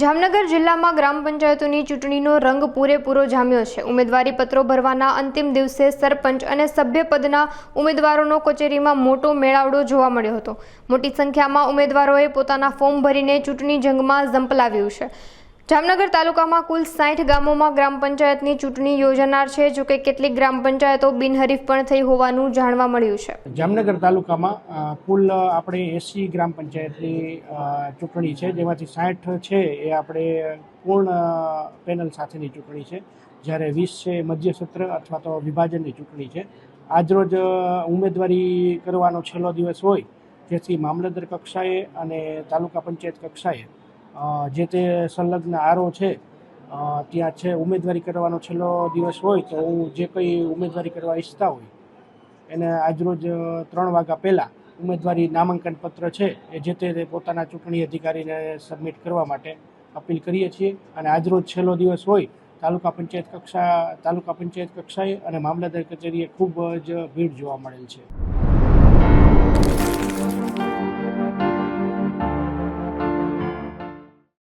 જામનગર જિલ્લામાં ગ્રામ પંચાયતોની ચૂંટણીનો રંગ પૂરેપૂરો જામ્યો છે. ઉમેદવારી પત્રો ભરવાના અંતિમ દિવસે સરપંચ અને સભ્ય પદના ઉમેદવારોનો કચેરીમાં મોટો મેળાવડો જોવા મળ્યો હતો. મોટી સંખ્યામાં ઉમેદવારોએ પોતાના ફોર્મ ભરીને ચૂંટણી જંગમાં ઝંપલાવ્યું છે. જામનગર તાલુકામાં કુલ સાઠ ગામોમાં ગ્રામ પંચાયતની ચૂંટણી યોજાનાર છે જોકે કેટલીક ગ્રામ પંચાયતો બિનહરીફ પણ થઈ હોવાનું જાણવા મળ્યું છે. જામનગર તાલુકામાં કુલ આપણે એસી ગ્રામ પંચાયતની ચૂંટણી છે, જેમાંથી સાઠ છે એ આપણે પૂર્ણ પેનલ સાથેની ચૂંટણી છે, જ્યારે વીસ છે મધ્ય સત્ર અથવા તો વિભાજનની ચૂંટણી છે. આજરોજ ઉમેદવારી કરવાનો છેલ્લો દિવસ હોય, જેથી મામલતદાર કક્ષાએ અને તાલુકા પંચાયત કક્ષાએ જે તે સંલગ્ન આરો છે ત્યાં છે ઉમેદવારી કરવાનો છેલ્લો દિવસ હોય તો હું જે કંઈ ઉમેદવારી કરવા ઈચ્છતા હોય, એને આજરોજ ત્રણ વાગ્યા પહેલાં ઉમેદવારી નામાંકન પત્ર છે એ જે તે પોતાના ચૂંટણી અધિકારીને સબમિટ કરવા માટે અપીલ કરીએ છીએ. અને આજરોજ છેલ્લો દિવસ હોય તાલુકા પંચાયત કક્ષા, તાલુકા પંચાયત કક્ષાએ અને મામલતદાર કચેરીએ ખૂબ જ ભીડ જોવા મળેલ છે.